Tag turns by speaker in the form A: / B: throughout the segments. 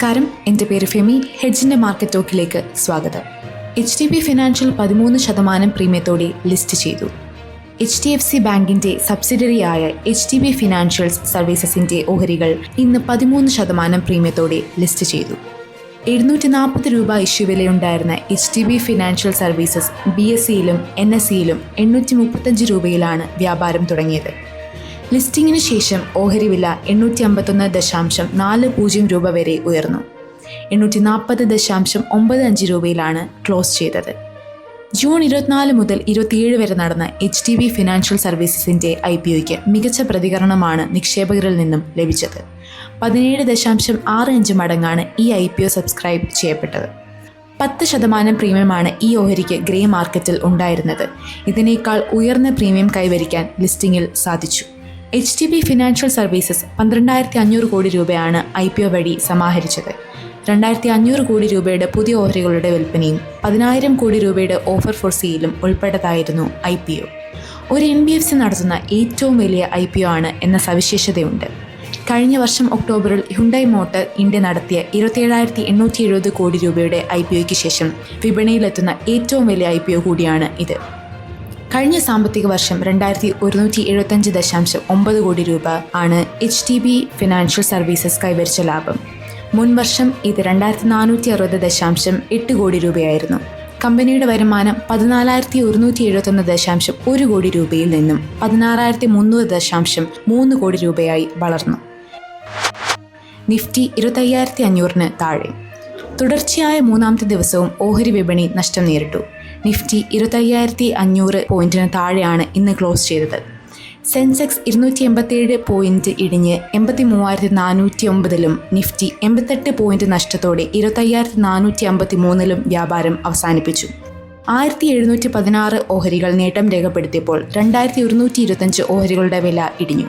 A: നമസ്കാരം. എന്റെ പേര് ഫെമി. ഹെഡ്ജിന്റെ മാർക്കറ്റ് ടോക്കിലേക്ക് സ്വാഗതം. എച്ച് ഡി ബി ഫിനാൻഷ്യൽ പതിമൂന്ന് ശതമാനം പ്രീമിയത്തോടെ ലിസ്റ്റ് ചെയ്തു. എച്ച് ഡി എഫ് സി ബാങ്കിന്റെ സബ്സിഡറിയായ എച്ച് ഡി ബി ഫിനാൻഷ്യൽസ് സർവീസസിന്റെ ഓഹരികൾ ഇന്ന് പതിമൂന്ന് ശതമാനം പ്രീമിയത്തോടെ ലിസ്റ്റ് ചെയ്തു. എഴുന്നൂറ്റി നാൽപ്പത് രൂപ issue വിലയുണ്ടായിരുന്ന H D B financial services B S സിയിലും N S സിയിലും എണ്ണൂറ്റി മുപ്പത്തഞ്ച് രൂപയിലാണ് വ്യാപാരം തുടങ്ങിയത്. ലിസ്റ്റിംഗിന് ശേഷം ഓഹരി വില എണ്ണൂറ്റി അമ്പത്തൊന്ന് ദശാംശം നാല് പൂജ്യം രൂപ വരെ ഉയർന്നു. എണ്ണൂറ്റി നാൽപ്പത് ദശാംശം ഒമ്പത് അഞ്ച് രൂപയിലാണ് ക്ലോസ് ചെയ്തത്. ജൂൺ ഇരുപത്തിനാല് മുതൽ ഇരുപത്തിയേഴ് വരെ നടന്ന എച്ച് ഡി ബി ഫിനാൻഷ്യൽ സർവീസസിന്റെ ഐ പി ഒയ്ക്ക് മികച്ച പ്രതികരണമാണ് നിക്ഷേപകരിൽ നിന്നും ലഭിച്ചത്. പതിനേഴ് ദശാംശം ആറ് അഞ്ച് മടങ്ങാണ് ഈ ഐ പി ഒ സബ്സ്ക്രൈബ് ചെയ്യപ്പെട്ടത്. പത്ത് ശതമാനം പ്രീമിയമാണ് ഈ ഓഹരിക്ക് ഗ്രേ മാർക്കറ്റിൽ ഉണ്ടായിരുന്നത്. ഇതിനേക്കാൾ ഉയർന്ന പ്രീമിയം കൈവരിക്കാൻ ലിസ്റ്റിംഗിൽ സാധിച്ചു. H D B financial services പന്ത്രണ്ടായിരത്തി അഞ്ഞൂറ് കോടി രൂപയാണ് ഐ പി ഒ വഴി സമാഹരിച്ചത്. രണ്ടായിരത്തി അഞ്ഞൂറ് കോടി രൂപയുടെ പുതിയ ഓഹരികളുടെ വിൽപ്പനയും പതിനായിരം കോടി രൂപയുടെ ഓഫർ ഫോർ സെയിലും ഉൾപ്പെട്ടതായിരുന്നു ഐ പി ഒ. ഒരു എൻ ബി എഫ് സി നടത്തുന്ന ഏറ്റവും വലിയ ഐ പി ഒ ആണ് എന്ന സവിശേഷതയുണ്ട്. കഴിഞ്ഞ വർഷം ഒക്ടോബറിൽ ഹുണ്ടായി മോട്ടർ ഇന്ത്യ നടത്തിയ ഇരുപത്തിയേഴായിരത്തി എണ്ണൂറ്റി എഴുപത് കോടി രൂപയുടെ ഐ പി ഒയ്ക്ക് ശേഷം വിപണിയിലെത്തുന്ന ഏറ്റവും വലിയ ഐ പി ഒ കൂടിയാണ് ഇത്. കഴിഞ്ഞ സാമ്പത്തിക വർഷം രണ്ടായിരത്തി ഒരുന്നൂറ്റി എഴുപത്തഞ്ച് ദശാംശം ഒമ്പത് കോടി രൂപ ആണ് H T B financial services കൈവരിച്ച ലാഭം. മുൻ വർഷം ഇത് രണ്ടായിരത്തി നാനൂറ്റി അറുപത് ദശാംശം എട്ട് കോടി രൂപയായിരുന്നു. കമ്പനിയുടെ വരുമാനം പതിനാലായിരത്തി ഒരുന്നൂറ്റി എഴുപത്തൊന്ന് ദശാംശം ഒരു കോടി രൂപയിൽ നിന്നും പതിനാറായിരത്തി മുന്നൂറ് ദശാംശം മൂന്ന് കോടി രൂപയായി വളർന്നു. നിഫ്റ്റി ഇരുപത്തയ്യായിരത്തി അഞ്ഞൂറിന് താഴെ. തുടർച്ചയായ മൂന്നാമത്തെ ദിവസവും ഓഹരി വിപണി നഷ്ടം നേരിട്ടു. നിഫ്റ്റി ഇരുപത്തയ്യായിരത്തി അഞ്ഞൂറ് പോയിന്റിന് താഴെയാണ് ഇന്ന് ക്ലോസ് ചെയ്തത്. സെൻസെക്സ് ഇരുന്നൂറ്റി എൺപത്തിയേഴ് പോയിന്റ് ഇടിഞ്ഞ് എൺപത്തി മൂവായിരത്തി നാനൂറ്റി ഒമ്പതിലും നിഫ്റ്റി എൺപത്തെട്ട് പോയിന്റ് നഷ്ടത്തോടെ ഇരുപത്തയ്യായിരത്തി നാനൂറ്റി അമ്പത്തി മൂന്നിലും വ്യാപാരം അവസാനിപ്പിച്ചു. ആയിരത്തി എഴുന്നൂറ്റി പതിനാറ് ഓഹരികൾ നേട്ടം രേഖപ്പെടുത്തിയപ്പോൾ രണ്ടായിരത്തി ഒരുന്നൂറ്റി ഇരുപത്തഞ്ച് ഓഹരികളുടെ വില ഇടിഞ്ഞു.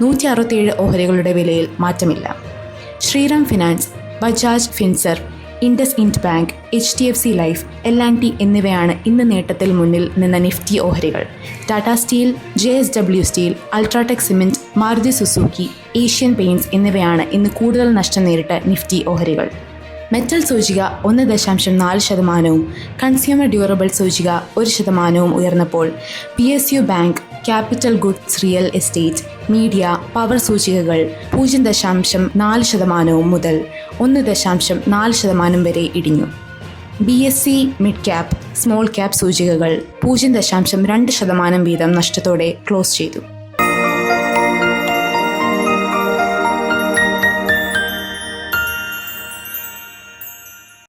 A: നൂറ്റി അറുപത്തിയേഴ് ഓഹരികളുടെ വിലയിൽ മാറ്റമില്ല. Shriram finance Bajaj Finserv IndusInd bank H D F C life L and T എന്നിവയാണ് ഇന്ന് നേട്ടത്തിൽ മുന്നിൽ നിന്ന നിഫ്റ്റി ഓഹരികൾ. Tata steel J S W steel UltraTech cement Maruti Suzuki Asian Paints എന്നിവയാണ് ഇന്ന് കൂടുതൽ നഷ്ടം നേരിട്ട നിഫ്റ്റി ഓഹരികൾ. മെറ്റൽ സൂചിക ഒന്ന് ദശാംശം നാല് ശതമാനവും കൺസ്യൂമർ ഡ്യൂറബിൾ സൂചിക ഒരു ശതമാനവും ഉയർന്നപ്പോൾ P S U bank capital goods real estate media power സൂചികകൾ പൂജ്യം ദശാംശം നാല് ശതമാനവും മുതൽ ഒന്ന് ദശാംശം നാല് ശതമാനം വരെ ഇടിഞ്ഞു. B S C mid cap small cap സൂചികകൾ പൂജ്യം ദശാംശം രണ്ട് ശതമാനം വീതം നഷ്ടത്തോടെ ക്ലോസ് ചെയ്തു.